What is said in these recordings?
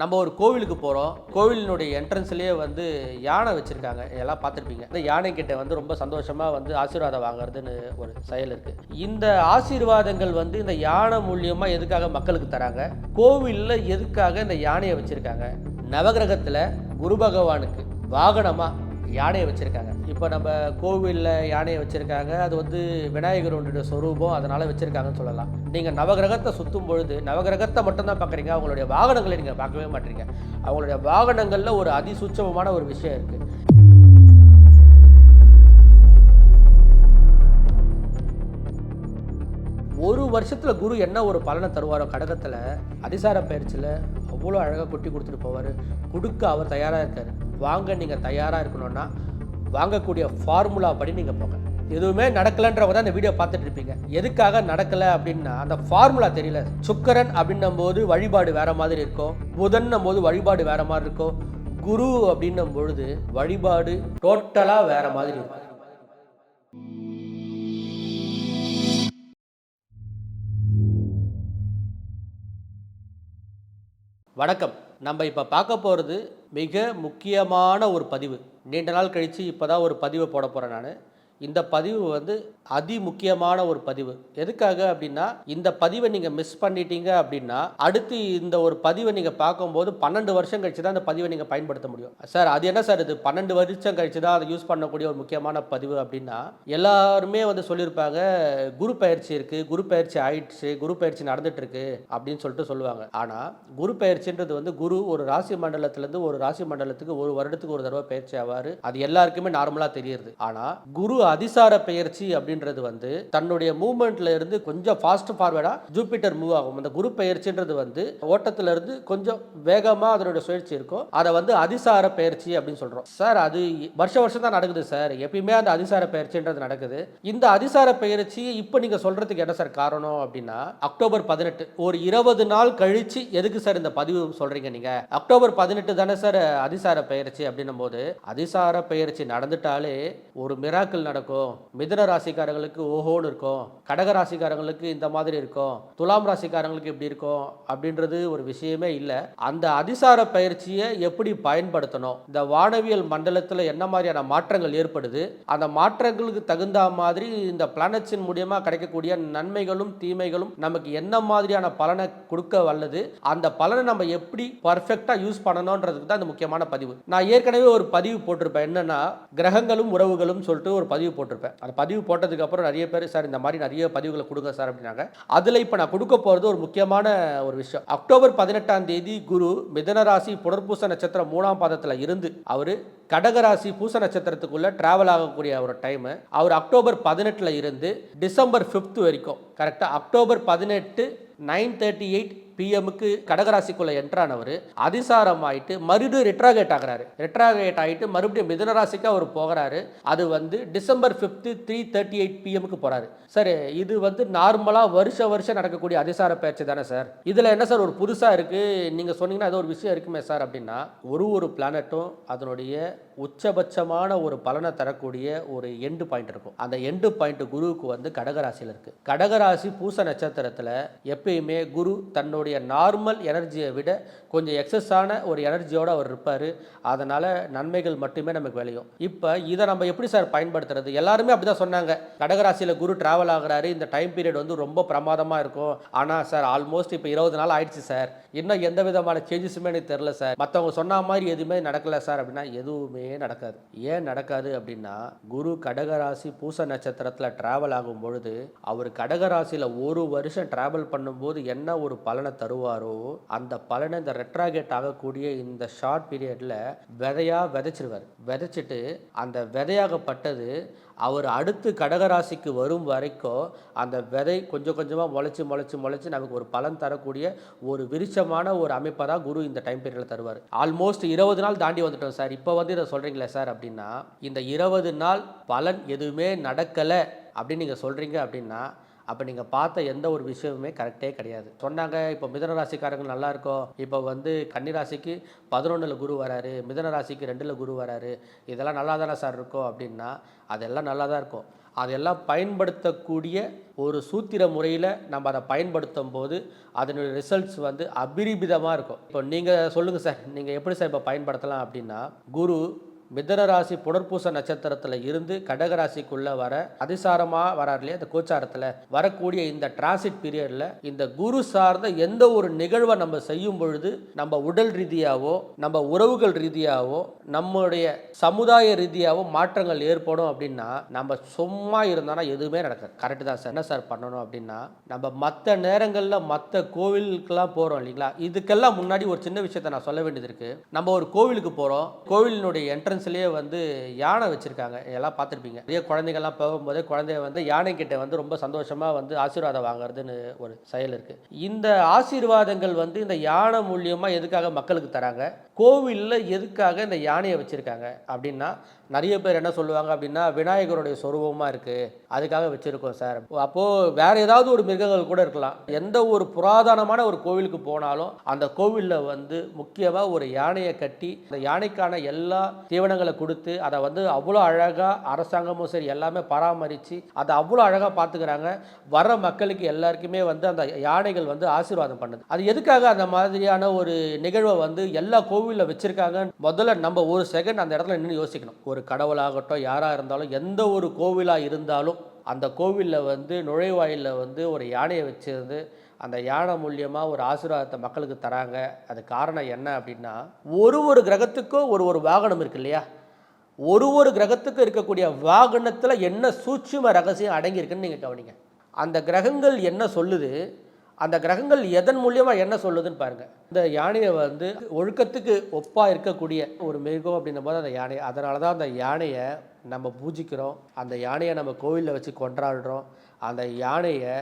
நம்ம ஒரு கோவிலுக்கு போகிறோம் கோவிலினுடைய என்ட்ரன்ஸ்லேயே வந்து யானை வச்சுருக்காங்க. எல்லாம் பார்த்துருப்பீங்க. இந்த யானை கிட்ட வந்து ரொம்ப சந்தோஷமாக வந்து ஆசீர்வாதம் வாங்குறதுன்னு ஒரு செயல் இருக்குது இந்த ஆசீர்வாதங்கள் வந்து இந்த யானை மூலியமாக எதுக்காக மக்களுக்கு தராங்க? கோவிலில் எதுக்காக இந்த யானையை வச்சுருக்காங்க? நவகிரகத்தில் குரு பகவானுக்கு வாகனமாக யானையை வச்சுருக்காங்க. இப்போ நம்ம கோவிலில் யானையை வச்சுருக்காங்க. அது வந்து விநாயகருடைய சொரூபம். அதனால் வச்சுருக்காங்கன்னு சொல்லலாம். நீங்கள் நவகிரகத்தை சுற்றும் பொழுது நவகிரகத்தை மட்டும்தான் பார்க்குறீங்க அவங்களுடைய வாகனங்களை நீங்கள் பார்க்கவே மாட்டீங்க. அவங்களுடைய வாகனங்களில் ஒரு அதிசூட்சமமான ஒரு விஷயம் இருக்குது ஒரு வருஷத்தில் குரு என்ன ஒரு பலனை தருவாரோ கடகத்தில் அதிசார பயிற்சியில் அவ்வளோ அழகாக கொட்டி கொடுத்துட்டு போவார். கொடுக்க அவர் தயாராக இருக்கார். வாங்க நீங்கள் தயாராக இருக்கணும்னா வாங்கக்கூடிய ஃபார்முலா படி நீங்கள் போங்க. எதுவுமே நடக்கலைன்றவங்க தான் இந்த வீடியோ பார்த்துட்டு இருப்பீங்க. எதுக்காக நடக்கலை அப்படின்னா அந்த ஃபார்முலா தெரியல. சுக்கரன் அப்படின்னும் போது வழிபாடு வேற மாதிரி இருக்கும். புதன்னும் போது வழிபாடு வேற மாதிரி இருக்கும். குரு அப்படின்னும் பொழுது வழிபாடு டோட்டலாக வேற மாதிரி இருக்கும். வணக்கம். நம்ம இப்போ பார்க்க போகிறது மிக முக்கியமான ஒரு பதிவு. நீண்ட நாள் கழித்து இப்போ தான் ஒரு பதிவை போட போகிறேன் நான். இந்த பதிவு வந்து அதி முக்கியமான ஒரு பதிவு. எதுக்காக அப்படின்னா இந்த பதிவை நீங்கள் மிஸ் பண்ணிட்டீங்க அப்படின்னா அடுத்து இந்த ஒரு பதிவை நீங்கள் பார்க்கும்போது பன்னெண்டு வருஷம் கழிச்சு தான் இந்த பதிவை நீங்கள் பயன்படுத்த முடியும். சார் அது என்ன சார் இது? பன்னெண்டு வருஷம் கழிச்சு தான் அதை யூஸ் பண்ணக்கூடிய ஒரு முக்கியமான பதிவு அப்படின்னா எல்லாருமே வந்து சொல்லியிருப்பாங்க குரு பயிற்சி இருக்குது குரு பயிற்சி ஆயிடுச்சு குரு பயிற்சி நடந்துட்டு இருக்கு அப்படின்னு சொல்லிட்டு சொல்லுவாங்க. ஆனால் குரு பயிற்சின்றது வந்து குரு ஒரு ராசி மண்டலத்திலேருந்து ஒரு ராசி மண்டலத்துக்கு ஒரு வருடத்துக்கு ஒரு தடவை பயிற்சி ஆவார். அது எல்லாருக்குமே நார்மலாக தெரியுது. ஆனால் குரு அதிசார பெயர்ச்சி அப்படின்றது வந்து தன்னுடைய மூவ்மெண்ட்ல இருந்து கொஞ்சம் ஃபாஸ்ட் ஃபார்வேர்டா ஜூபிட்டர் மூவ் ஆகும். அந்த குரு பெயர்ச்சின்றது வந்து ஓட்டத்துல இருந்து கொஞ்சம் வேகமா அதனுடைய சுழற்சி இருக்கும். அதை வந்து அதிசார பெயர்ச்சி அப்படின்னு சொல்றோம். சார் அது வருஷ வருஷம் தான் நடக்குது சார். எப்பயுமே அந்த அதிசார பெயர்ச்சின்றது நடக்குது. இந்த அதிசார பெயர்ச்சி இப்போ நீங்க சொல்றதுக்கு என்ன சார் காரணம் அப்படின்னா அக்டோபர் பதினெட்டு. ஒரு இருபது நாள் கழிச்சு எதுக்கு சார் இந்த பதிவு சொல்றீங்க நீங்க? அக்டோபர் பதினெட்டு தானே சார் அதிசார பெயர்ச்சி அப்படின்னும் போது அதிசார பெயர்ச்சி நடந்துட்டாலே ஒரு மிராக்கள் நடக்கும். மிதுன ராசிக்காரங்களுக்கு ஓஹோன்னு இருக்கும். கடக ராசிக்காரங்களுக்கு இந்த மாதிரி இருக்கும். துலாம் ராசிக்காரங்களுக்கு இப்படி இருக்கும் அப்படின்றது ஒரு விஷயமே இல்லை. அந்த அதிசார பயிற்சியை எப்படி பயன்படுத்தணும்? இந்த வானவியல் மண்டலத்தில் என்ன மாதிரியான மாற்றங்கள் ஏற்படுது? அந்த மாற்றங்களுக்கு தகுந்த மாதிரி இந்த பிளானட்ஸின் மூலியமாக கிடைக்கக்கூடிய நன்மைகளும் தீமைகளும் நமக்கு என்ன மாதிரியான பலனை கொடுக்க வல்லது? அந்த பலனை நம்ம எப்படி பர்ஃபெக்டாக யூஸ் பண்ணணுன்றதுக்கு தான் இந்த முக்கியமான பதிவு. நான் ஏற்கனவே ஒரு பதிவு போட்டிருப்பேன். என்னன்னா கிரகங்களும் உறவுகளும் சொல்லிட்டு ஒரு பதிவு போட்டிருப்பேன். அந்த பதிவு போட்டதுக்கப்புறம் நிறைய பேர் சார் இந்த மாதிரி நிறைய பதிவுகளை கொடுங்க சார் அப்படின்னாங்க. அதில் இப்போ நான் கொடுக்க போகிறது ஒரு முக்கியமான ஒரு விஷயம். அக்டோபர் பதினெட்டாம் தேதி குரு மிதன ராசி புனர்பூச நட்சத்திரம் மூணாம் பாதத்தில் இருந்து அவர் கடகராசி பூச நட்சத்திரத்துக்குள்ளே டிராவல் ஆகக்கூடிய ஒரு டைமு அவர் அக்டோபர் பதினெட்டில் இருந்து டிசம்பர் ஃபிஃப்த் வரைக்கும். கரெக்டாக அக்டோபர் பதினெட்டு நைன் தேர்ட்டி எயிட் பிஎம்முக்கு கடகராசிக்குள்ள என்ட்ரானவர் அதிசாரம் ஆயிட்டு மறுபடியும் ரெட்ராகேட் ஆகிறாரு. ரெட்ராகேட் ஆகிட்டு மறுபடியும் மிதனராசிக்கு அவர் போகிறாரு. அது வந்து December fifth three thirty eight பிஎம்க்கு போகிறாரு சார் இது வந்து நார்மலாக வருஷ வருஷம் நடக்கக்கூடிய அதிசார பயிற்சி தானே சார் இதில் என்ன சார் ஒரு புதுசாக இருக்குது நீங்கள் சொன்னீங்கன்னா ஏதோ ஒரு விஷயம் இருக்குமே சார் அப்படின்னா ஒரு ஒரு பிளானட்டும் அதனுடைய உச்சபட்சமான ஒரு பலனை தரக்கூடிய ஒரு எண்டு பாயிண்ட் இருக்கும். அந்த எண்டு பாயிண்ட் குருவுக்கு வந்து கடகராசியில் இருக்குது கடகராசி பூச நட்சத்திரத்தில் எப்பயுமே குரு தன்னுடைய நார்மல் எனர்ஜியை விட கொஞ்சம் எக்ஸஸான ஒரு எனர்ஜியோடு அவர் இருப்பார். அதனால் நன்மைகள் மட்டுமே நமக்கு விளையும். இப்போ இதை நம்ம எப்படி சார் பயன்படுத்துறது? எல்லாருமே அப்படி தான் சொன்னாங்க. கடகராசியில் குரு ட்ராவல் ஆகிறாரு. இந்த டைம் பீரியட் வந்து ரொம்ப பிரமாதமாக இருக்கும். ஆனால் சார் ஆல்மோஸ்ட் இப்போ இருபது நாள் ஆயிடுச்சு சார் இன்னும் எந்த விதமான சேஞ்சஸுமே எனக்கு தெரில சார் மற்றவங்க சொன்ன மாதிரி எதுவுமே நடக்கலை சார் அப்படின்னா எதுவுமே நடக்காது. ஏன் நடக்காது அப்படின்னா குரு கடகராசி பூச நட்சத்திரத்தில் ட்ராவல் ஆகும் பொழுது அவர் கடகராசியில் ஒரு வருஷம் ட்ராவல் பண்ணும்போது என்ன ஒரு பலனை தருவாரோ அந்த பலனை இந்த ரெட்ராகேட் ஆகக்கூடிய இந்த ஷார்ட் பீரியடில் விதையாக விதைச்சிருவார். விதைச்சிட்டு அந்த விதையாகப்பட்டது அவர் அடுத்து கடகராசிக்கு வரும் வரைக்கும் அந்த விதை கொஞ்சம் கொஞ்சமாக முளைச்சி முளைச்சி முளைச்சி நமக்கு ஒரு பலன் தரக்கூடிய ஒரு விருச்சமான ஒரு அமைப்பை தான் குரு இந்த டைம் பீரியடில் தருவார். ஆல்மோஸ்ட் இருபது நாள் தாண்டி வந்துட்டோம் சார். இப்போ வந்து இதை சொல்கிறீங்களே சார் அப்படின்னா இந்த இருபது நாள் பலன் எதுவுமே நடக்கலை அப்படின்னு நீங்கள் சொல்கிறீங்க அப்படின்னா அப்போ நீங்கள் பார்த்த எந்த ஒரு விஷயமுமே கரெக்டே கிடையாது. சொன்னாங்க இப்போ மிதன ராசிக்காரங்க நல்லா இருக்கும். இப்போ வந்து கன்னிராசிக்கு பதினொன்றில் குரு வராரு மிதன ராசிக்கு ரெண்டில் குரு வராரு. இதெல்லாம் நல்லா தானே சார் இருக்கும். அப்படின்னா அதெல்லாம் நல்லா தான் இருக்கும். அதெல்லாம் பயன்படுத்தக்கூடிய ஒரு சூத்திர முறையில் நம்ம அதை பயன்படுத்தும் போது அதனுடைய ரிசல்ட்ஸ் வந்து அபிரிபிதமாக இருக்கும். இப்போ நீங்கள் சொல்லுங்கள் சார் நீங்கள் எப்படி சார் இப்போ பயன்படுத்தலாம் அப்படின்னா குரு மிதன ராசி புனர்பூச நட்சத்திரத்தில் இருந்து கடகராசிக்குள்ளே வர அதிசாரமாக வரார் இல்லையா? இந்த கோச்சாரத்தில் வரக்கூடிய இந்த டிரான்சிட் பீரியடில் இந்த குரு சார்ந்த எந்த ஒரு நிகழ்வை நம்ம செய்யும் பொழுது நம்ம உடல் ரீதியாகவோ நம்ம உறவுகள் ரீதியாகவோ நம்முடைய சமுதாய ரீதியாகவோ மாற்றங்கள் ஏற்படும் அப்படின்னா நம்ம சும்மா இருந்தோம்னா எதுவுமே நடக்காது. கரெக்டு தான் சார். என்ன சார் பண்ணணும் அப்படின்னா நம்ம மற்ற நேரங்களில் மற்ற கோவிலுக்கெல்லாம் போகிறோம் இல்லைங்களா? இதுக்கெல்லாம் முன்னாடி ஒரு சின்ன விஷயத்தை நான் சொல்ல வேண்டியது இருக்குது நம்ம ஒரு கோவிலுக்கு போகிறோம் கோவிலினுடைய என்ட்ரன்ஸ்லேயே வந்து யானை வச்சுருக்காங்க. எல்லாம் பார்த்துருப்பீங்க. நிறைய குழந்தைங்கள்லாம் போகும்போதே குழந்தைய வந்து யானை கிட்ட வந்து ரொம்ப சந்தோஷமாக வந்து ஆசீர்வாதம் வாங்குறதுன்னு ஒரு செயல் இருக்குது இந்த ஆசீர்வாதங்கள் வந்து இந்த யானை மூலியமாக எதுக்காக மக்களுக்கு தராங்க? கோவிலில் எதுக்காக இந்த யானையை வச்சுருக்காங்க? அப்படின்னா நிறைய பேர் என்ன சொல்லுவாங்க அப்படின்னா விநாயகருடைய சொரூபமாக இருக்குது அதுக்காக வச்சுருக்கோம் சார். அப்போது வேற ஏதாவது ஒரு மிருகங்கள் கூட இருக்கலாம். எந்த ஒரு புராதனமான ஒரு கோவிலுக்கு போனாலும் அந்த கோவிலில் வந்து முக்கியமாக ஒரு யானையை கட்டி அந்த யானைக்கான எல்லா நிறுவனங்களை கொடுத்து அதை வந்து அவ்வளோ அழகாக அரசாங்கமும் சரி எல்லாமே பராமரித்து அதை அவ்வளோ அழகாக பார்த்துக்கிறாங்க. வர மக்களுக்கு எல்லாருக்குமே வந்து அந்த யானைகள் வந்து ஆசீர்வாதம் பண்ணுது. அது எதுக்காக அந்த மாதிரியான ஒரு நிகழ்வை வந்து எல்லா கோவிலில் வச்சுருக்காங்க முதல்ல நம்ம ஒரு செகண்ட் அந்த இடத்துல நின்று யோசிக்கணும். ஒரு கடவுளாகட்டும் யாராக இருந்தாலும் எந்த ஒரு கோவிலாக இருந்தாலும் அந்த கோவிலில் வந்து நுழைவாயிலில் வந்து ஒரு யானையை வச்சிருந்து அந்த யானை மூலியமாக ஒரு ஆசீர்வாதத்தை மக்களுக்கு தராங்க. அது காரணம் என்ன அப்படின்னா ஒரு ஒரு கிரகத்துக்கும் ஒரு ஒரு வாகனம் இருக்கு இல்லையா? ஒரு ஒரு கிரகத்துக்கும் இருக்கக்கூடிய வாகனத்தில் என்ன சூட்சும ரகசியம் அடங்கியிருக்குன்னு நீங்கள் கவனிங்க. அந்த கிரகங்கள் என்ன சொல்லுது? அந்த கிரகங்கள் எதன் மூலியமாக என்ன சொல்லுதுன்னு பாருங்கள் இந்த யானையை வந்து ஒழுக்கத்துக்கு ஒப்பாக இருக்கக்கூடிய ஒரு மிருகம் அப்படின்னும் போது அந்த யானை அதனால தான் அந்த யானையை நம்ம பூஜிக்கிறோம். அந்த யானையை நம்ம கோவிலில் வச்சு கொண்டாடுறோம். அந்த யானையை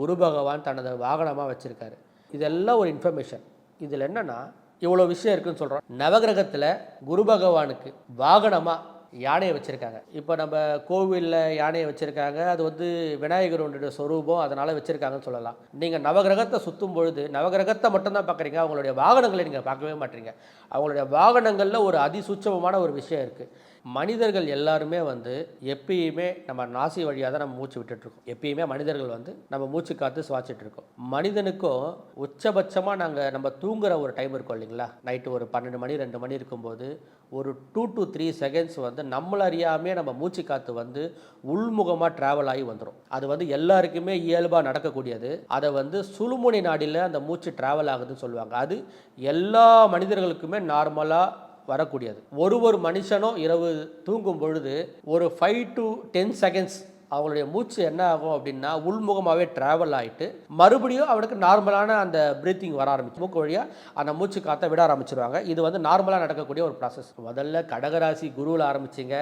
குரு பகவான் தனது வாகனமாக வச்சுருக்காரு. இதெல்லாம் ஒரு இன்ஃபர்மேஷன் இதில் என்னென்னா இவ்வளோ விஷயம் இருக்குன்னு சொல்கிறோம் நவகிரகத்தில் குரு பகவானுக்கு வாகனமாக யானையை வச்சுருக்காங்க. இப்போ நம்ம கோவிலில் யானையை வச்சுருக்காங்க. அது வந்து விநாயகருடைய சொரூபம் அதனால் வச்சுருக்காங்கன்னு சொல்லலாம். நீங்கள் நவகிரகத்தை சுற்றும் பொழுது நவகிரகத்தை மட்டும்தான் பார்க்குறீங்க. அவங்களுடைய வாகனங்களை நீங்கள் பார்க்கவே மாட்டீங்க. அவங்களுடைய வாகனங்களில் ஒரு அதிசூட்சமான ஒரு விஷயம் இருக்குது மனிதர்கள் எல்லாருமே வந்து எப்பயுமே நம்ம நாசி வழியாக தான் நம்ம மூச்சு விட்டுட்ருக்கோம் எப்பயுமே மனிதர்கள் வந்து நம்ம மூச்சு காத்து சுவாச்சிட்டு இருக்கோம் மனிதனுக்கும் உச்சபட்சமாக நாங்கள் நம்ம தூங்குற ஒரு டைம் இருக்கும் இல்லைங்களா? நைட்டு ஒரு பன்னெண்டு மணி ரெண்டு மணி இருக்கும்போது ஒரு டூ டு த்ரீ செகண்ட்ஸ் வந்து நம்மள அறியாமே நம்ம மூச்சு காற்று வந்து உள்முகமாக ட்ராவல் ஆகி வந்துடும் அது வந்து எல்லாருக்குமே இயல்பாக நடக்கக்கூடியது. அதை வந்து சுழுமுனை நாடியில் அந்த மூச்சு ட்ராவல் ஆகுதுன்னு சொல்லுவாங்க. அது எல்லா மனிதர்களுக்குமே நார்மலாக வரக்கூடியது. ஒரு ஒரு மனுஷனும் இரவு தூங்கும் பொழுது ஒரு ஃபைவ் டு டென் செகண்ட்ஸ் அவங்களுடைய மூச்சு என்ன ஆகும் அப்படின்னா உள்முகமாகவே ட்ராவல் ஆகிட்டு மறுபடியும் அவனுக்கு நார்மலான அந்த பிரீத்திங் வர ஆரம்பிச்சு மூக்கு வழியாக அந்த மூச்சு காற்றை விட ஆரம்பிச்சிருவாங்க. இது வந்து நார்மலாக நடக்கக்கூடிய ஒரு ப்ராசஸ் முதல்ல கடகராசி குருவில் ஆரம்பிச்சிங்க.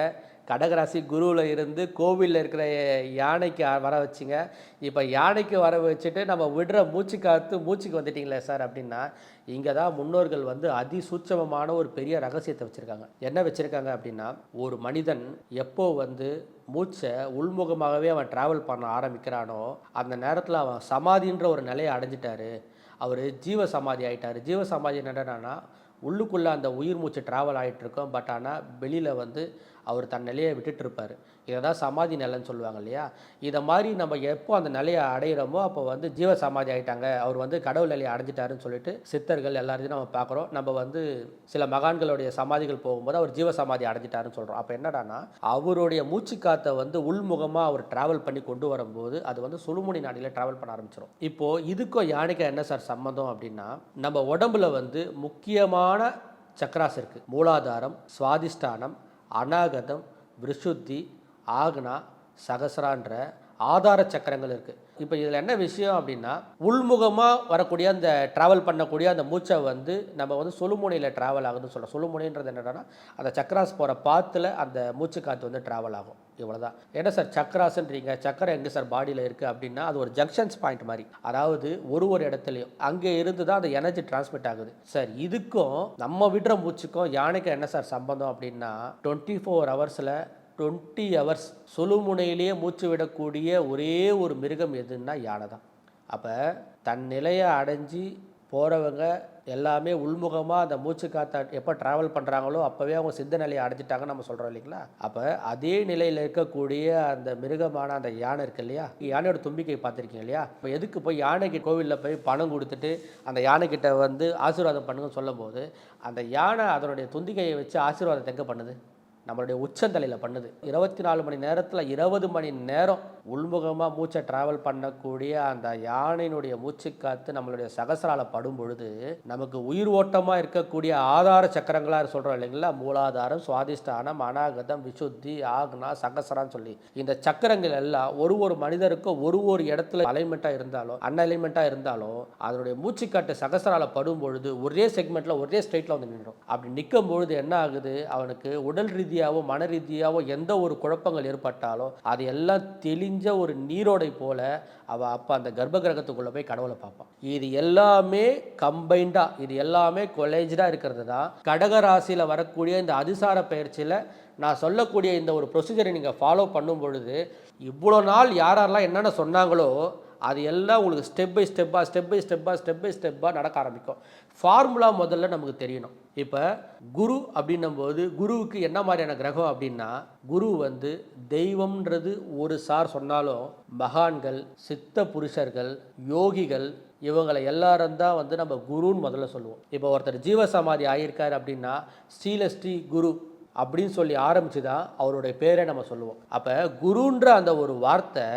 கடகராசி குருவில் இருந்து கோவிலில் இருக்கிற யானைக்கு வர வச்சிங்க. இப்போ யானைக்கு வர வச்சுட்டு நம்ம விடுற மூச்சு காத்து மூச்சுக்கு வந்துட்டிங்களே சார் அப்படின்னா இங்கே தான் முன்னோர்கள் வந்து அதிசூட்சமமான ஒரு பெரிய ரகசியத்தை வச்சுருக்காங்க. என்ன வச்சுருக்காங்க அப்படின்னா ஒரு மனிதன் எப்போ வந்து மூச்சை உள்முகமாகவே அவன் ட்ராவல் பண்ண ஆரம்பிக்கிறானோ அந்த நேரத்தில் அவன் சமாதின்ற ஒரு நிலையை அடைஞ்சிட்டாரு. அவர் ஜீவ சமாதி ஆகிட்டார் ஜீவ சமாதி என்னென்னா உள்ளுக்குள்ளே அந்த உயிர் மூச்சு ட்ராவல் ஆகிட்டு இருக்கோம் பட் ஆனால் வெளியில் வந்து அவர் தன் நிலையை விட்டுட்டு இருப்பார் இதை தான் சமாதி நிலைன்னு சொல்லுவாங்க இல்லையா? இதை மாதிரி நம்ம எப்போ அந்த நிலையை அடையிறோமோ அப்போ வந்து ஜீவ சமாதி ஆகிட்டாங்க அவர் வந்து கடவுள் நிலையை அடைஞ்சிட்டாருன்னு சொல்லிட்டு சித்தர்கள் எல்லாத்தையும் நம்ம பார்க்குறோம். நம்ம வந்து சில மகான்களுடைய சமாதிகள் போகும்போது அவர் ஜீவ சமாதி அடைஞ்சிட்டாருன்னு சொல்கிறோம் அப்போ என்னடான்னா அவருடைய மூச்சு காற்றை வந்து உள்முகமாக அவர் ட்ராவல் பண்ணி கொண்டு வரும்போது அது வந்து சுழுமுனி நாடியில் ட்ராவல் பண்ண ஆரம்பிச்சிடும் இப்போது இதுக்கும் யானைக்கும் என்ன சார் சம்மந்தம் அப்படின்னா நம்ம உடம்புல வந்து முக்கியமான சக்கராஸ் இருக்குது மூலாதாரம் சுவாதிஷ்டானம் அநாகதம் விருஷுத்தி ஆக்னா சகசரான்ற ஆதார சக்கரங்கள் இருக்குது இப்போ இதில் என்ன விஷயம் அப்படின்னா உள்முகமாக வரக்கூடிய அந்த ட்ராவல் பண்ணக்கூடிய அந்த மூச்சை வந்து நம்ம வந்து சொலுமுனையில் ட்ராவல் ஆகுதுன்னு சொல்கிறோம் சொலுமுனைன்றது என்னென்னா அந்த சக்கராஸ் போகிற பாத்தில் அந்த மூச்சு காற்று வந்து ட்ராவல் ஆகும். இவ்வளோதான் என்ன சார் சக்கராஸ்ன்றீங்க சக்கரம் எங்கே சார் பாடியில் இருக்குது அப்படின்னா அது ஒரு ஜங்ஷன்ஸ் பாயிண்ட் மாதிரி. அதாவது ஒரு ஒரு இடத்துலையும். அங்கே இருந்து தான் அந்த எனர்ஜி டிரான்ஸ்மிட் ஆகுது. சார் இதுக்கும் நம்ம விடுற மூச்சுக்கும் யானைக்கும் என்ன சார் சம்பந்தம் அப்படின்னா டுவெண்ட்டி ஃபோர் ஹவர்ஸில் டுவெண்ட்டி ஹவர்ஸ் சுழுமுனையிலேயே மூச்சு விடக்கூடிய ஒரே ஒரு மிருகம் எதுன்னா யானை தான். அப்போ தன் நிலையை அடைஞ்சு போகிறவங்க எல்லாமே உள்முகமாக அந்த மூச்சு காற்றை எப்போ ட்ராவல் பண்ணுறாங்களோ அப்போவே அவங்க சித்த நிலையை அடைஞ்சிட்டாங்கன்னு நம்ம சொல்கிறோம் இல்லைங்களா? அப்போ அதே நிலையில் இருக்கக்கூடிய அந்த மிருகமான அந்த யானை இருக்கு இல்லையா? யானையோட தும்பிக்கை பார்த்துருக்கீங்க இல்லையா? இப்போ எதுக்கு போய் யானைக்கு கோவிலில் போய் பணம் கொடுத்துட்டு அந்த யானைக்கிட்ட வந்து ஆசீர்வாதம் பண்ணுங்கன்னு சொல்லும்போது அந்த யானை அதனுடைய துந்திக்கையை வச்சு ஆசீர்வாதத்தை தெங்க பண்ணுது? நம்மளுடைய உச்சந்தலையில் பண்ணுது. இருபத்தி நாலு மணி நேரத்தில் இருபது மணி நேரம் உள்முகமாக மூச்சை ட்ராவல் பண்ணக்கூடிய அந்த யானையினுடைய மூச்சு காத்து நம்மளுடைய சகசரால படும் பொழுது நமக்கு உயிர் ஓட்டமாக இருக்கக்கூடிய ஆதார சக்கரங்களாக சொல்கிறோம் இல்லைங்களா? மூலாதாரம் சுவாதிஷ்டானம் அனாகதம் விசுத்தி ஆக்னா சகசரான்னு சொல்லி. இந்த சக்கரங்கள் எல்லாம் ஒரு ஒரு மனிதருக்கும் ஒரு ஒரு இடத்துல அலைன்மெண்ட்டாக இருந்தாலும் அன்அலைன்மெண்ட்டாக இருந்தாலும் அதனுடைய மூச்சுக்காட்டு சகசரால படும் பொழுது ஒரே செக்மெண்ட்டில் ஒரே ஸ்ட்ரைட்டில் வந்து நின்றோம் அப்படி நிற்கும் பொழுது என்ன ஆகுது? அவனுக்கு உடல் ரீதி ரீதியாகவோ மன ரீதியாகவோ எந்த ஒரு குழப்பங்கள் ஏற்பட்டாலோ அது எல்லாம் தெளிஞ்ச ஒரு நீரோடை போல அவள் அப்போ அந்த கர்ப்ப கிரகத்துக்குள்ளே போய் கடவுளை பார்ப்பான் இது எல்லாமே கம்பைண்டாக இது எல்லாமே கொலேஜாக இருக்கிறது தான். கடக ராசியில் வரக்கூடிய இந்த அதிசார பயிற்சியில் நான் சொல்லக்கூடிய இந்த ஒரு ப்ரொசீஜரை நீங்கள் ஃபாலோ பண்ணும் பொழுது இவ்வளோ நாள் யாரெல்லாம் என்னென்ன சொன்னாங்களோ அது எல்லாம் உங்களுக்கு ஸ்டெப் பை ஸ்டெப்பாக ஸ்டெப் பை ஸ்டெப்பாக ஸ்டெப் பை ஸ்டெப்பாக நடக்க ஆரம்பிக்கும். ஃபார்முலா முதல்ல நமக்கு தெரியணும். இப்போ குரு அப்படின்னும் போது குருவுக்கு என்ன மாதிரியான கிரகம் அப்படின்னா குரு வந்து தெய்வம்ன்றது ஒரு சார் சொன்னாலும் மகான்கள் சித்த புருஷர்கள் யோகிகள் இவங்களை எல்லாரும் தான் வந்து நம்ம குருன்னு முதல்ல சொல்லுவோம். இப்போ ஒருத்தர் ஜீவசமாதி ஆகியிருக்காரு அப்படின்னா ஸ்ரீலஸ்ரீ குரு அப்படின்னு சொல்லி ஆரம்பித்து தான் அவருடைய பேரை நம்ம சொல்லுவோம். அப்போ குருன்ற அந்த ஒரு வார்த்தை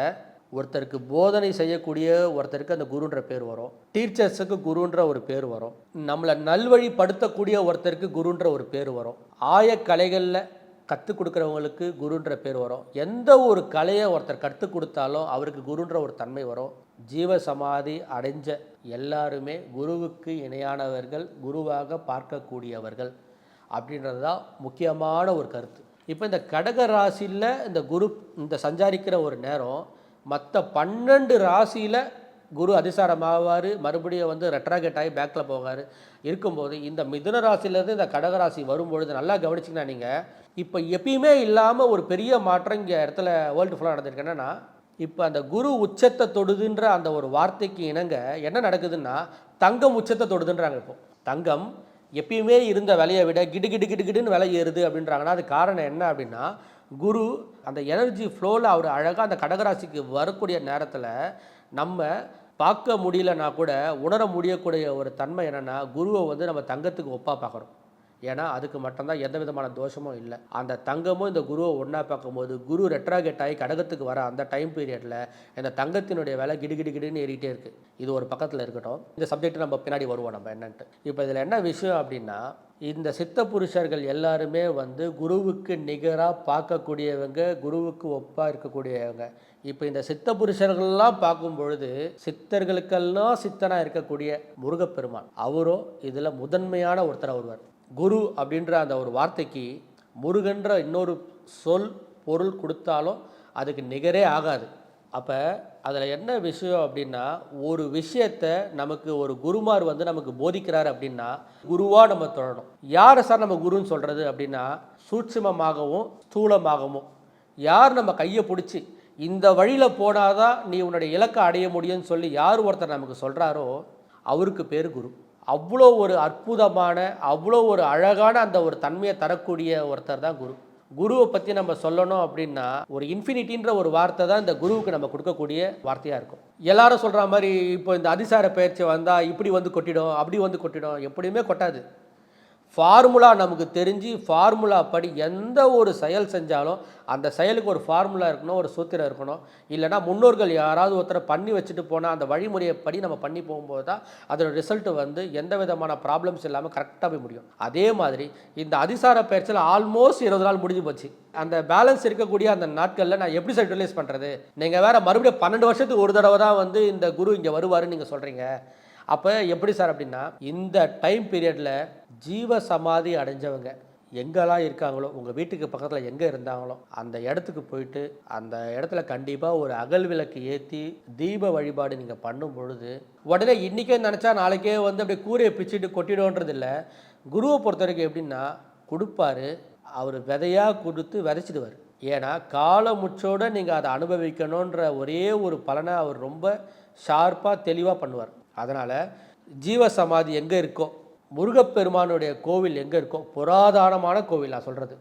ஒருத்தருக்கு போதனை செய்யக்கூடிய ஒருத்தருக்கு அந்த குருன்ற பேர் வரும். டீச்சர்ஸுக்கு குருன்ற ஒரு பேர் வரும். நம்மளை நல்வழிப்படுத்தக்கூடிய ஒருத்தருக்கு குருன்ற ஒரு பேர் வரும். ஆய கலைகளில் கற்றுக் கொடுக்குறவங்களுக்கு குருன்ற பேர் வரும். எந்த ஒரு கலையை ஒருத்தர் கற்றுக் கொடுத்தாலும் அவருக்கு குருன்ற ஒரு தன்மை வரும். ஜீவ சமாதி அடைஞ்ச எல்லாருமே குருவுக்கு இணையானவர்கள் குருவாக பார்க்கக்கூடியவர்கள் அப்படின்றது தான் முக்கியமான ஒரு கருத்து. இப்போ இந்த கடக ராசியில் இந்த குரு இந்த சஞ்சாரிக்கிற ஒரு நேரம் மற்ற பன்னெண்டு ராசியில் குரு அதிசாரமாவார் மறுபடியும் வந்து ரெட்ராகேட் ஆகி பேக்கில் போவார். இருக்கும்போது இந்த மிதுன ராசியிலேருந்து இந்த கடக ராசி வரும்பொழுது நல்லா கவனிச்சிங்கன்னா நீங்கள் இப்போ எப்பயுமே இல்லாமல் ஒரு பெரிய மாற்றம் இங்கே இடத்துல வேர்ல்டு ஃபுல்லாக நடந்திருக்கு. என்னன்னா இப்போ அந்த குரு உச்சத்தை தொடுதுன்ற அந்த ஒரு வார்த்தைக்கு இணங்க என்ன நடக்குதுன்னா தங்கம் உச்சத்தை தொடுதுன்றாங்க இப்போ. தங்கம் எப்பயுமே இருந்த விலையை விட கிடு கிடு கிடு கிடுன்னு விலை ஏறுது அப்படின்றாங்கன்னா அது காரணம் என்ன அப்படின்னா குரு அந்த எனர்ஜி ஃப்ளோவில் அவர் அழகாக அந்த கடகராசிக்கு வரக்கூடிய நேரத்தில் நம்ம பார்க்க முடியலன்னா கூட உணர முடியக்கூடிய ஒரு தன்மை என்னென்னா குருவை வந்து நம்ம தங்கத்துக்கு ஒப்பாக பார்க்குறோம் ஏன்னா அதுக்கு மட்டும்தான் எந்த விதமான தோஷமும் இல்லை. அந்த தங்கமும் இந்த குருவை ஒன்றா பார்க்கும்போது குரு ரெட்ராகேட் ஆகி கடகத்துக்கு வர அந்த டைம் பீரியடில் இந்த தங்கத்தினுடைய விலை கிடு கிடு கிடுன்னு ஏறிட்டே இருக்குது இது ஒரு பக்கத்தில் இருக்கட்டும். இந்த சப்ஜெக்ட் நம்ம பின்னாடி வருவோம் நம்ம என்னன்ட்டு. இப்போ இதில் என்ன விஷயம் அப்படின்னா இந்த சித்த புருஷர்கள் எல்லாருமே வந்து குருவுக்கு நிகராக பார்க்கக்கூடியவங்க குருவுக்கு ஒப்பாக இருக்கக்கூடியவங்க. இப்போ இந்த சித்த புருஷர்கள்லாம் பார்க்கும் பொழுது சித்தர்களுக்கெல்லாம் சித்தனாக இருக்கக்கூடிய முருகப்பெருமான். அவரும் இதில் முதன்மையான ஒருத்தர் வருவார் குரு அப்படின்ற அந்த ஒரு வார்த்தைக்கு முருகன்ற இன்னொரு சொல் பொருள் கொடுத்தாலும் அதுக்கு நிகரே ஆகாது. அப்போ அதில் என்ன விஷயம் அப்படின்னா ஒரு விஷயத்தை நமக்கு ஒரு குருமார் வந்து நமக்கு போதிக்கிறார் அப்படின்னா குருவாக நம்ம தொடரணும். யாரை சார் நம்ம குருன்னு சொல்கிறது அப்படின்னா சூட்சுமமாகவும் ஸ்தூலமாகவும். யார் நம்ம கையை பிடிச்சி இந்த வழியில் போனாதான் நீ உன்னுடைய இலக்கை அடைய முடியும்னு சொல்லி யார் ஒருத்தர் நமக்கு சொல்கிறாரோ அவருக்கு பேர் குரு. அவ்வளோ ஒரு அற்புதமான அவ்வளோ ஒரு அழகான அந்த ஒரு தன்மையை தரக்கூடிய ஒருத்தர் தான் குரு. குருவை பற்றி நம்ம சொல்லணும் அப்படின்னா ஒரு இன்ஃபினிட்டின்ற ஒரு வார்த்தை தான் இந்த குருவுக்கு நம்ம கொடுக்கக்கூடிய வார்த்தையாக இருக்கும். எல்லாரும் சொல்கிற மாதிரி இப்போ இந்த அதிசார பயிற்சி வந்தால் இப்படி வந்து கொட்டிடும் அப்படி வந்து கொட்டிடும். எப்படியுமே கொட்டாது. ஃபார்முலா நமக்கு தெரிஞ்சு ஃபார்முலா படி எந்த ஒரு செயல் செஞ்சாலும் அந்த செயலுக்கு ஒரு ஃபார்முலா இருக்கணும் ஒரு சூத்திரம் இருக்கணும். இல்லைனா முன்னோர்கள் யாராவது ஒருத்தரை பண்ணி வச்சுட்டு போனால் அந்த வழிமுறையை படி நம்ம பண்ணி போகும்போது தான் அதோட ரிசல்ட் வந்து எந்த விதமான ப்ராப்ளம்ஸ் இல்லாமல் கரெக்டாக போய் முடியும். அதே மாதிரி இந்த அதிசார பயிற்சியில் ஆல்மோஸ்ட் இருபது நாள் முடிஞ்சு போச்சு. அந்த பேலன்ஸ் இருக்கக்கூடிய அந்த நாட்களில் நான் எப்படி சார் யூட்டிலைஸ் பண்ணுறது நீங்கள் வேறு மறுபடியும் பன்னெண்டு வருஷத்துக்கு ஒரு தடவை தான் வந்து இந்த குரு இங்கே வருவாருன்னு நீங்கள் சொல்கிறீங்க அப்போ எப்படி சார் அப்படின்னா இந்த டைம் பீரியடில் ஜீவ சமாதி அடைஞ்சவங்க எங்கெல்லாம் இருக்காங்களோ உங்கள் வீட்டுக்கு பக்கத்தில் எங்கே இருந்தாங்களோ அந்த இடத்துக்கு போயிட்டு அந்த இடத்துல கண்டிப்பாக ஒரு அகல் விளக்கு ஏற்றி தீப வழிபாடு நீங்கள் பண்ணும் பொழுது உடனே இன்றைக்கே நினச்சா நாளைக்கே வந்து அப்படியே கூரையை பிச்சுட்டு கொட்டிடும்ன்றது இல்லை. குருவை பொறுத்த வரைக்கும் எப்படின்னா கொடுப்பாரு அவர் விதையாக கொடுத்து விதைச்சிடுவார். ஏன்னா காலமுச்சோடு நீங்கள் அதை அனுபவிக்கணுன்ற ஒரே ஒரு பலனை அவர் ரொம்ப ஷார்ப்பாக தெளிவாக பண்ணுவார். அதனால் ஜீவ சமாதி எங்கே இருக்கோ முருகப்பெருமானுடைய கோவில் எங்கே இருக்கோ புராதனமான கோவில் நான் சொல்கிறது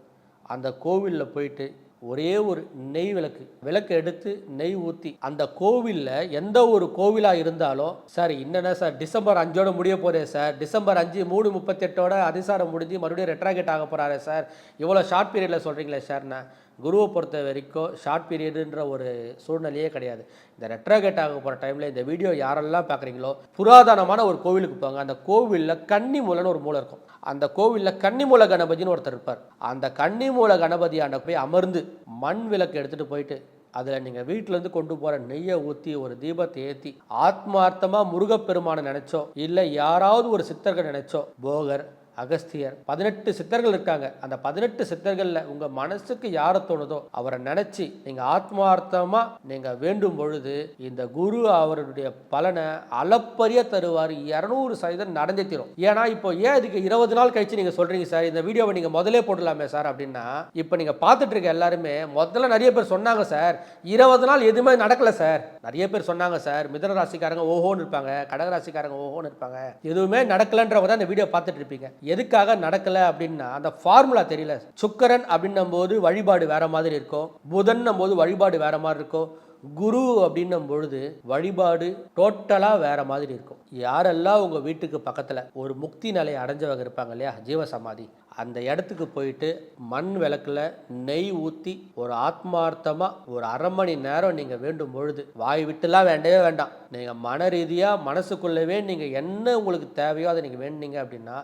அந்த கோவிலில் போயிட்டு ஒரே ஒரு நெய் விளக்கு விளக்கு எடுத்து நெய் ஊற்றி அந்த கோவிலில் எந்த ஒரு கோவிலாக இருந்தாலும் சார் என்னென்ன சார் டிசம்பர் அஞ்சோட முடிய போகிறேன் சார் டிசம்பர் அஞ்சு மூணு முப்பத்தெட்டோட அதிசாரம் முடிஞ்சு மறுபடியும் ரெட்ராகேட் ஆக போகிறாரு சார் இவ்வளோ ஷார்ட் பீரியடில் சொல்கிறீங்களே சார்ண்ணா குருவை பொறுத்த வரைக்கும் ஷார்ட் பீரியடுன்ற ஒரு சூழ்நிலையே கிடையாது. இந்த ரெட்ரகேட் ஆக போகிற டைமில் இந்த வீடியோ யாரெல்லாம் பார்க்குறீங்களோ புராதனமான ஒரு கோவிலுக்கு போங்க. அந்த கோவிலில் கன்னிமூலன்னு ஒரு மூலை இருக்கும். அந்த கோவிலில் கன்னிமூல கணபதினு ஒருத்தர் இருப்பார். அந்த கன்னிமூல கணபதி ஆண்ட போய் அமர்ந்து மண் விளக்கு எடுத்துகிட்டு போயிட்டு அதில் நீங்கள் வீட்டிலேருந்து கொண்டு போகிற நெய்யை ஊற்றி ஒரு தீபத்தை ஏற்றி ஆத்மார்த்தமாக முருகப்பெருமானை நினச்சோ இல்லை யாராவது ஒரு சித்தர்கள் நினச்சோ போகர் அகஸ்தியர். பதினெட்டு சித்தர்கள் இருக்காங்க. அந்த பதினெட்டு சித்தர்களில் உங்கள் மனசுக்கு யாரை தோணுதோ அவரை நினச்சி நீங்கள் ஆத்மார்த்தமாக நீங்கள் வேண்டும் பொழுது இந்த குரு அவருடைய பலனை அளப்பரிய தருவார். இரநூறு சதவீதம் நடந்தே தீரும். ஏன்னா இப்போ ஏன் இதுக்கு இருபது நாள் கழிச்சு நீங்கள் சொல்கிறீங்க சார்? இந்த வீடியோவை நீங்கள் முதலே போடலாமே சார் அப்படின்னா இப்போ நீங்கள் பார்த்துட்டு இருக்க எல்லாருமே முதல்ல நிறைய பேர் சொன்னாங்க சார். இருபது நாள் எதுவுமே நடக்கல சார். நிறைய பேர் சொன்னாங்க சார். மிதன ராசிக்காரங்க ஓஹோன்னு இருப்பாங்க. கடக ராசிக்காரங்க ஓஹோன்னு இருப்பாங்க. எதுவுமே நடக்கலன்றவங்க தான் இந்த வீடியோ பார்த்துட்டு இருப்பீங்க. எதுக்காக நடக்கல அப்படின்னா அந்த ஃபார்முலா தெரியல. சுக்கரன் அப்படின்னும் போது வழிபாடு வேற மாதிரி இருக்கும். புதன்னும் போது வழிபாடு வேற மாதிரி இருக்கும். குரு அப்படின்னும் பொழுது வழிபாடு டோட்டலாக வேற மாதிரி இருக்கும். யாரெல்லாம் உங்கள் வீட்டுக்கு பக்கத்தில் ஒரு முக்தி நிலையை அடைஞ்சவங்க இருப்பாங்க இல்லையா? ஜீவசமாதி. அந்த இடத்துக்கு போயிட்டு மண் விளக்கில் நெய் ஊற்றி ஒரு ஆத்மார்த்தமாக ஒரு அரை மணி நேரம் நீங்கள் வேண்டும் பொழுது வாய் விட்டுலாம் வேண்டவே வேண்டாம். நீங்கள் மன ரீதியாக மனசுக்குள்ளவே நீங்கள் என்ன உங்களுக்கு தேவையோ அதை நீங்கள் வேண்டினீங்க அப்படின்னா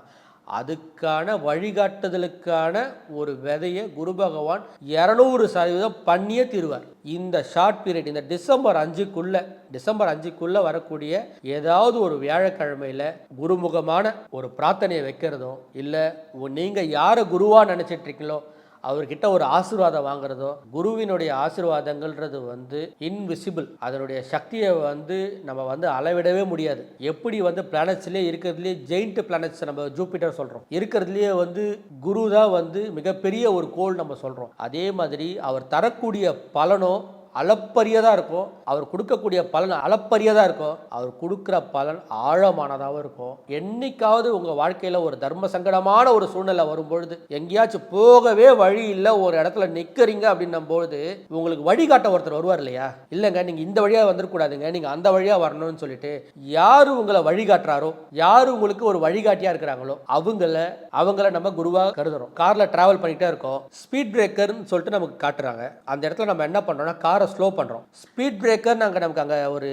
அதுக்கான வழிகாட்டுதலுக்கான ஒரு விதையை குரு பகவான் இரநூறு சதவீதம் பண்ணியே தீருவார். இந்த ஷார்ட் பீரியட் இந்த டிசம்பர் அஞ்சுக்குள்ள டிசம்பர் அஞ்சுக்குள்ள வரக்கூடிய ஏதாவது ஒரு வியாழக்கிழமையில குருமுகமான ஒரு பிரார்த்தனையை வைக்கிறதோ இல்லை நீங்கள் யாரை குருவாக நினச்சிட்ருக்கீங்களோ அவர்கிட்ட ஒரு ஆசீர்வாதம் வாங்குறதோ குருவினுடைய ஆசீர்வாதங்கள்ன்றது வந்து இன்விசிபிள் அதனுடைய சக்தியை வந்து நம்ம வந்து அளவிடவே முடியாது. எப்படி வந்து பிளானட்ஸ்லேயே இருக்கிறதுலே ஜெயிண்ட் பிளானட்ஸ் நம்ம ஜூபிட்டர் சொல்கிறோம் இருக்கிறதுலேயே வந்து குரு தான் வந்து மிகப்பெரிய ஒரு கோல் நம்ம சொல்கிறோம் அதே மாதிரி அவர் தரக்கூடிய பலனோ அளப்பரியதாக இருக்கும். அவர் கொடுக்கக்கூடிய பலன் அளப்பரியதாக இருக்கும். அவர் கொடுக்குற பலன் ஆழமானதாகவும் இருக்கும். என்னைக்காவது உங்கள் வாழ்க்கையில் ஒரு தர்ம சங்கடமான ஒரு சூழ்நிலை வரும்பொழுது எங்கேயாச்சும் போகவே வழி இல்லை ஒரு இடத்துல நிற்கிறீங்க அப்படின்னும் பொழுது உங்களுக்கு வழிகாட்ட ஒருத்தர் வருவார் இல்லையா? இல்லைங்க நீங்கள் இந்த வழியாக வந்துடக்கூடாதுங்க நீங்கள் அந்த வழியாக வரணும்னு சொல்லிட்டு யார் உங்களை வழிகாட்டுறாரோ யார் உங்களுக்கு ஒரு வழிகாட்டியாக இருக்கிறாங்களோ அவங்கள அவங்கள நம்ம குருவாக கருதுறோம். காரில் ட்ராவல் பண்ணிகிட்டே இருக்கோம். ஸ்பீட் பிரேக்கர்னு சொல்லிட்டு நமக்கு காட்டுறாங்க. அந்த இடத்துல நம்ம என்ன பண்ணுறோம்னா கார் ஸ்லோ பண்ணுறோம் ஸ்பீட் பிரேக்கர் நாங்கள் நமக்கு அங்கே ஒரு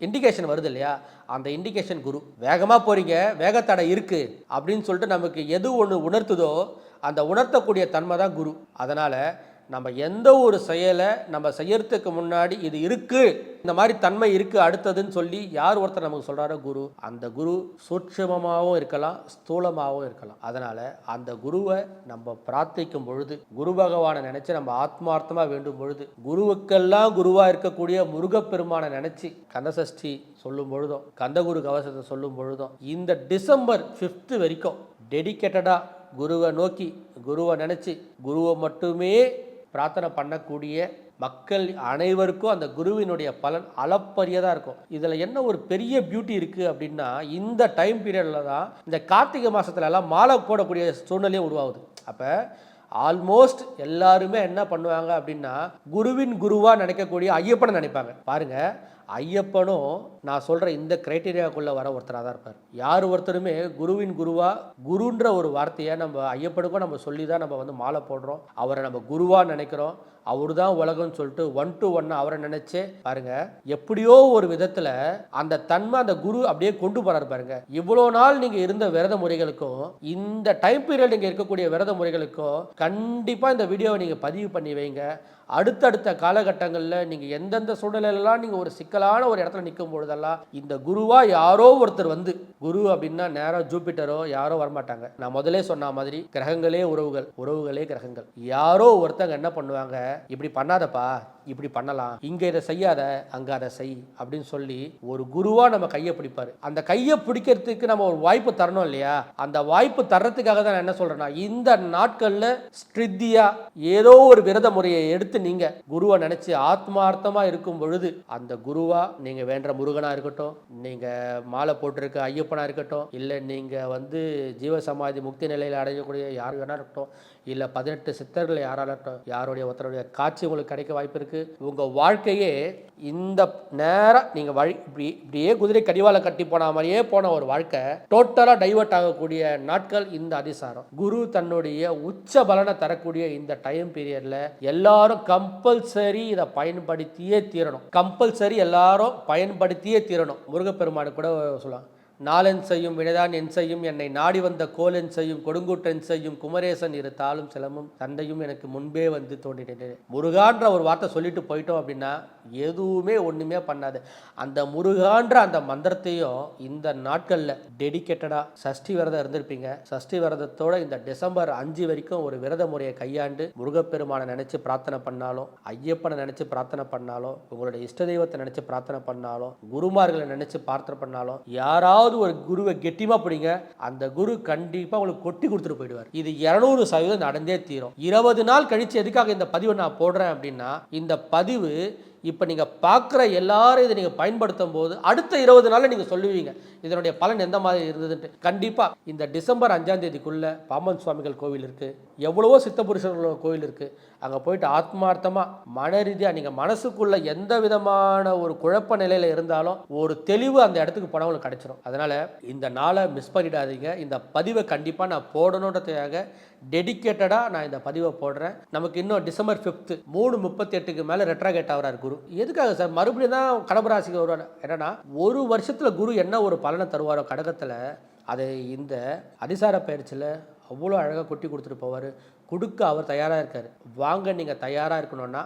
இண்டிகேஷன் வருது இல்லையா? அந்த இண்டிகேஷன் குரு வேகமாக போகிறீங்க வேகத்தடை இருக்குது அப்படின்னு சொல்லிட்டு நமக்கு எது ஒன்று உணர்த்துதோ அந்த உணர்த்தக்கூடிய தன்மை தான் குரு. அதனால் நம்ம எந்த ஒரு செயலை நம்ம செய்யறதுக்கு முன்னாடி இது இருக்குது இந்த மாதிரி தன்மை இருக்குது அடுத்ததுன்னு சொல்லி யார் ஒருத்தர் நமக்கு சொல்கிறாரோ குரு அந்த குரு சூட்சமமாகவும் இருக்கலாம் ஸ்தூலமாகவும் இருக்கலாம். அதனால் அந்த குருவை நம்ம பிரார்த்திக்கும் பொழுது குரு பகவானை நினச்சி நம்ம ஆத்மார்த்தமாக வேண்டும் பொழுது குருவுக்கெல்லாம் குருவாக இருக்கக்கூடிய முருகப்பெருமானை நினச்சி கந்தசஷ்டி சொல்லும் பொழுதும் கந்தகுரு கவசத்தை சொல்லும் பொழுதும் இந்த டிசம்பர் ஃபிஃப்த்து வரைக்கும் டெடிக்கேட்டடாக குருவை நோக்கி குருவை நினச்சி குருவை மட்டுமே பிரார்த்தனை பண்ணக்கூடிய மக்கள் அனைவருக்கும் அந்த குருவினுடைய பலன் அளப்பரியதாக இருக்கும். இதில் என்ன ஒரு பெரிய பியூட்டி இருக்குது அப்படின்னா இந்த டைம் பீரியடில் தான் இந்த கார்த்திகை மாதத்துல எல்லாம் மாலை போடக்கூடிய சூழ்நிலையும் உருவாகுது. அப்போ ஆல்மோஸ்ட் எல்லாருமே என்ன பண்ணுவாங்க அப்படின்னா குருவின் குருவாக நினைக்கக்கூடிய ஐயப்பனை நினைப்பாங்க. பாருங்கள் ஐயப்பனும் நான் சொல்கிற இந்த கிரைட்டீரியாக்குள்ளே வர ஒருத்தராக தான் இருப்பார். யார் ஒருத்தருமே குருவின் குருவா குருன்ற ஒரு வார்த்தையை நம்ம ஐயப்பனுக்கும் நம்ம சொல்லி தான் நம்ம வந்து மாலை போடுறோம். அவரை நம்ம குருவாக நினைக்கிறோம். அவர் தான் உலகம்னு சொல்லிட்டு ஒன் டு ஒன் அவரை நினைச்சே பாருங்க எப்படியோ ஒரு விதத்தில் அந்த தன்மை அந்த குரு அப்படியே கொண்டு போறாரு பாருங்க. இவ்வளோ நாள் நீங்கள் இருந்த விரத முறைகளுக்கும் இந்த டைம் பீரியட் நீங்கள் இருக்கக்கூடிய விரத முறைகளுக்கும் கண்டிப்பாக இந்த வீடியோவை நீங்கள் பதிவு பண்ணி வைங்க. அடுத்தடுத்த காலகட்டங்களில் நீங்கள் எந்தெந்த சூழ்நிலையிலலாம் நீங்கள் ஒரு சிக்கலான ஒரு இடத்துல நிற்கும் பொழுதெல்லாம் இந்த குருவாக யாரோ ஒருத்தர் வந்து குரு அப்படின்னா நேராக ஜூபிட்டரோ யாரோ வரமாட்டாங்க. நான் முதலே சொன்ன மாதிரி கிரகங்களே உறவுகள் உறவுகளே கிரகங்கள். யாரோ ஒருத்தங்க என்ன பண்ணுவாங்க இப்படி பண்ணாதப்பா. இப்படி பண்ணலாம். இங்க இதை செய்யாத அங்க அதை செய் அப்படின்னு சொல்லி ஒரு குருவா நம்ம கையை பிடிப்பாரு. அந்த கையை பிடிக்கிறதுக்கு நம்ம ஒரு வாய்ப்பு தரணும் இல்லையா? அந்த வாய்ப்பு தர்றதுக்காக தான் நான் என்ன சொல்றேன்னா இந்த நாட்கள்ல ஸ்ட்ரித்தியா ஏதோ ஒரு விரத முறையை எடுத்து நீங்க குருவை நினைச்சு ஆத்மார்த்தமா இருக்கும் பொழுது அந்த குருவா நீங்க வேண்ட முருகனா இருக்கட்டும் நீங்க மாலை போட்டிருக்க ஐயப்பனா இருக்கட்டும் இல்ல நீங்க வந்து ஜீவசமாதி முக்தி நிலையில் அடையக்கூடிய யார் வேணா இருக்கட்டும் இல்ல பதினெட்டு சித்தர்கள் யாராலட்டும் இருக்கட்டும் யாருடைய ஒருத்தருடைய காட்சி உங்களுக்கு கிடைக்க வாய்ப்பு இருக்குது உங்கள் வாழ்க்கையே இந்த நேரம் நீங்கள் வழி இப்படி இப்படியே குதிரை கடிவாளம் கட்டி போன மாதிரியே போன ஒரு வாழ்க்கை. டோட்டலாக டைவர்ட் ஆகக்கூடிய நாட்கள் இந்த அதிசாரம். குரு தன்னுடைய உச்ச பலனை தரக்கூடிய இந்த டைம் பீரியட்ல எல்லாரும் கம்பல்சரி இதை பயன்படுத்தியே தீரணும். கம்பல்சரி எல்லாரும் பயன்படுத்தியே தீரணும். முருகப்பெருமானு கூட சொல்லலாம் நாளென் செய்யும் வினைதான் என் செய்யும். என்னை நாடி வந்த கோலென் செய்யும் கொடுங்கூற்றன் செய்யும் குமரேசன் இரு தாளும் சிலமும் தந்தையும் எனக்கு முன்பே வந்து தோன்றினேன். முருகான்ற ஒரு வார்த்தை சொல்லிட்டு போயிட்டோம் அப்படின்னா எதுவுமே ஒன்றுமே பண்ணாது. அந்த முருகான்ற அந்த மந்திரத்தையும் இந்த நாட்களில் டெடிக்கேட்டடாக சஷ்டி விரதம் இருந்திருப்பீங்க. சஷ்டி விரதத்தோட இந்த டிசம்பர் அஞ்சு வரைக்கும் ஒரு விரத முறையை கையாண்டு முருகப்பெருமானை நினச்சி பிரார்த்தனை பண்ணாலும் ஐயப்பனை நினச்சி பிரார்த்தனை பண்ணாலும் உங்களுடைய இஷ்ட தெய்வத்தை நினச்சி பிரார்த்தனை பண்ணாலும் குருமார்களை நினச்சி பிரார்த்தனை பண்ணாலும் யாராவது ஒரு குருவை கெட்டியமாக பிடிங்க. அந்த குரு கண்டிப்பாக உங்களுக்கு கொட்டி கொடுத்துட்டு போயிடுவார். இது இரநூறு சதவீதம் நடந்தே தீரும். இருபது நாள் கழித்து எதுக்காக இந்த பதிவை நான் போடுறேன் அப்படின்னா இந்த பதிவு இப்போ நீங்கள் பார்க்குற எல்லாரும் இதை நீங்கள் பயன்படுத்தும் போது அடுத்த இருபது நாளில் நீங்கள் சொல்லுவீங்க இதனுடைய பலன் எந்த மாதிரி இருந்ததுன்ட்டு. கண்டிப்பாக இந்த டிசம்பர் அஞ்சாம் தேதிக்குள்ளே பாமன் சுவாமிகள் கோவில் இருக்குது எவ்வளவோ சித்த புருஷர்களோட கோயில் இருக்குது அங்கே போயிட்டு ஆத்மார்த்தமாக மன ரீதியாக நீங்கள் மனசுக்குள்ளே எந்த விதமான ஒரு குழப்ப நிலையில் இருந்தாலும் ஒரு தெளிவு அந்த இடத்துக்கு போனால் கிடச்சிரும் கிடைச்சிரும். அதனால் இந்த நாளை மிஸ் பண்ணிடாதீங்க. இந்த பதிவை கண்டிப்பாக நான் போடணுன்றதுக்காக டெடிக்கேட்டடாக நான் இந்த பதிவை போடுறேன். நமக்கு இன்னும் டிசம்பர் ஃபிஃப்த்து மூணு முப்பத்தி எட்டுக்கு மேலே ரெட்ராகேட் ஆகிறார் குரு. எதுக்காக சார்? மறுபடியும் தான் கடபராசிக்கு வருவார். என்னன்னா ஒரு வருஷத்தில் குரு என்ன ஒரு பலனை தருவாரோ கடகத்தில் அதை இந்த அதிசார பயிற்சியில் அவ்வளோ அழகாக கொட்டி கொடுத்துட்டு போவார். கொடுக்க அவர் தயாராக இருக்கார். வாங்க நீங்கள் தயாராக இருக்கணும்னா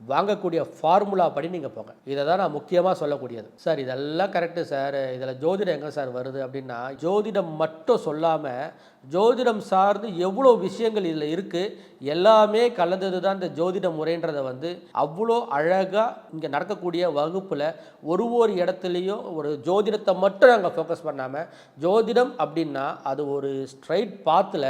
வாங்கக்கூடிய ஃபார்முலா படி நீங்கள் போங்க. இதை தான் நான் முக்கியமாக சொல்லக்கூடியது. சார் இதெல்லாம் கரெக்டு சார். இதில் ஜோதிடம் எங்கே சார் வருது அப்படின்னா ஜோதிடம் மட்டும் சொல்லாமல் ஜோதிடம் சார்ந்து எவ்வளோ விஷயங்கள் இதில் இருக்குது எல்லாமே கலந்தது தான் இந்த ஜோதிட முறைன்றதை வந்து அவ்வளோ அழகாக இங்கே நடக்கக்கூடிய வகுப்பில் ஒரு ஒரு இடத்துலையும் ஒரு ஜோதிடத்தை மட்டும் நாங்கள் ஃபோக்கஸ் பண்ணாமல் ஜோதிடம் அப்படின்னா அது ஒரு ஸ்ட்ரைட் பாத்தில்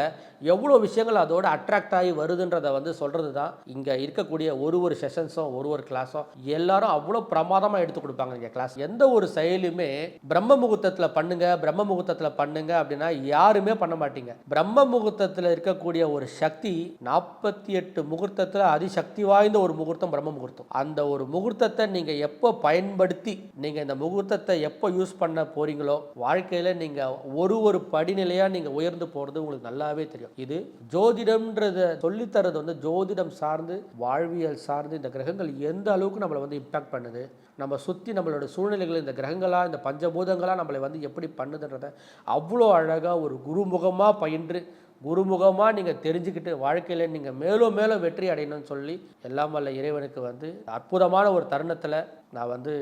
எவ்வளோ விஷயங்கள் அதோட அட்ராக்ட் ஆகி வருதுன்றதை வந்து சொல்கிறது தான். இங்கே இருக்கக்கூடிய ஒரு ஒரு செஷன்ஸும் ஒரு ஒரு கிளாஸும் எல்லாரும் அவ்வளோ பிரமாதமாக எடுத்து கொடுப்பாங்க இங்கே கிளாஸ் எந்த ஒரு செயலுமே பிரம்ம முகூர்த்தத்தில் பண்ணுங்கள் பிரம்ம முகூர்த்தத்தில் பண்ணுங்கள் அப்படின்னா யாருமே பண்ண மாட்டீங்க. பிரம்ம முகூர்த்தத்தில் இருக்கக்கூடிய ஒரு சக்தி நாற்பத்தி எட்டு முகூர்த்தத்தில் அதிசக்தி வாய்ந்த ஒரு முகூர்த்தம் பிரம்ம முகூர்த்தம். அந்த ஒரு முகூர்த்தத்தை நீங்கள் எப்போ பயன்படுத்தி நீங்கள் இந்த முகூர்த்தத்தை எப்போ யூஸ் பண்ண போறீங்களோ வாழ்க்கையில் நீங்கள் ஒரு ஒரு படிநிலையாக நீங்கள் உயர்ந்து போகிறது உங்களுக்கு நல்லாவே தெரியும். இது ஜோதிடம்ன்றத சொல்லித்தரது வந்து ஜோதிடம் சார்ந்து வாழ்வியல் சார்ந்து இந்த கிரகங்கள் எந்த அளவுக்கு நம்மளை வந்து இம்பாக்ட் பண்ணுது நம்ம சுற்றி நம்மளோட சூழ்நிலைகள் இந்த கிரகங்களாக இந்த பஞ்சபூதங்களாக நம்மளை வந்து எப்படி பண்ணுதுன்றத அவ்வளோ அழகாக ஒரு குருமுகமாக பயின்று குருமுகமாக நீங்கள் தெரிஞ்சுக்கிட்டு வாழ்க்கையில் நீங்கள் மேலும் மேலும் வெற்றி அடையணும்னு சொல்லி எல்லாம் வல்ல இறைவனுக்கு வந்து அற்புதமான ஒரு தருணத்தில் நான் வந்து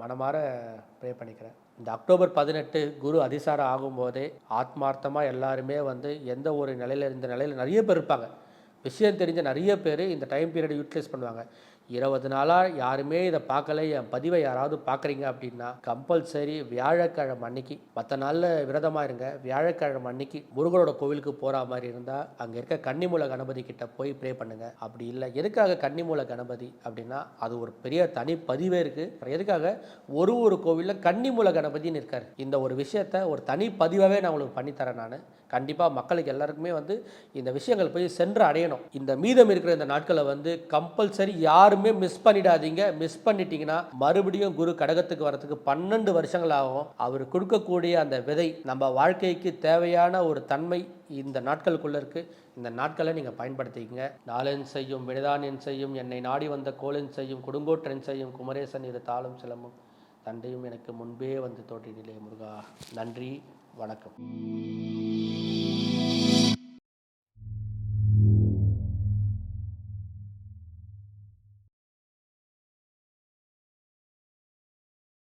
மனமாற ப்ரே பண்ணிக்கிறேன். இந்த அக்டோபர் பதினெட்டு குரு அதிசாரம் ஆகும்போதே ஆத்மார்த்தமாக எல்லாருமே வந்து எந்த ஒரு நிலையில் இந்த நிலையில் நிறைய பேர் இருப்பாங்க. விஷயம் தெரிஞ்ச நிறைய பேர் இந்த டைம் பீரியட் யூட்டிலைஸ் பண்ணுவாங்க. இருபது நாளாக யாருமே இதை பார்க்கல. என் பதிவை யாராவது பார்க்குறீங்க அப்படின்னா கம்பல்சரி வியாழக்கிழமை அன்னைக்கு மற்ற நாளில் விரதமாக இருங்க. வியாழக்கிழமை அன்னைக்கு முருகனோட கோவிலுக்கு போகிற மாதிரி இருந்தால் அங்கே இருக்க கன்னிமூல கணபதி கிட்ட போய் ப்ரே பண்ணுங்க. அப்படி இல்லை எதுக்காக கன்னிமூல கணபதி அப்படின்னா அது ஒரு பெரிய தனி பதிவே இருக்குது எதுக்காக? ஒரு ஒரு கோவிலில் கன்னிமூல கணபதின்னு இருக்கார். இந்த ஒரு விஷயத்த ஒரு தனி பதிவாகவே நான் உங்களுக்கு பண்ணித்தரேன் நான். கண்டிப்பாக மக்களுக்கு எல்லாருக்குமே வந்து இந்த விஷயங்கள் போய் சென்று அடையணும். இந்த மீதம் இருக்கிற இந்த நாட்களை வந்து கம்பல்சரி யாருமே மிஸ் பண்ணிடாதீங்க. மிஸ் பண்ணிட்டீங்கன்னா மறுபடியும் குரு கடகத்துக்கு வரதுக்கு பன்னெண்டு வருஷங்கள் ஆகும் அவர் கொடுக்கக்கூடிய அந்த விதை நம்ம வாழ்க்கைக்கு தேவையான ஒரு தன்மை இந்த நாட்களுக்குள்ள இருக்கு. இந்த நாட்களை நீங்கள் பயன்படுத்திக்கங்க. நாளன் செய்யும் விடைதானியன் செய்யும் என்னை நாடி வந்த கோலன் செய்யும் குடுங்கோற்றன் செய்யும் குமரேசன் இரு தாளும் சிலமும் தண்டையும் எனக்கு முன்பே வந்து தோற்றினிலே முருகா. நன்றி. வணக்கம்.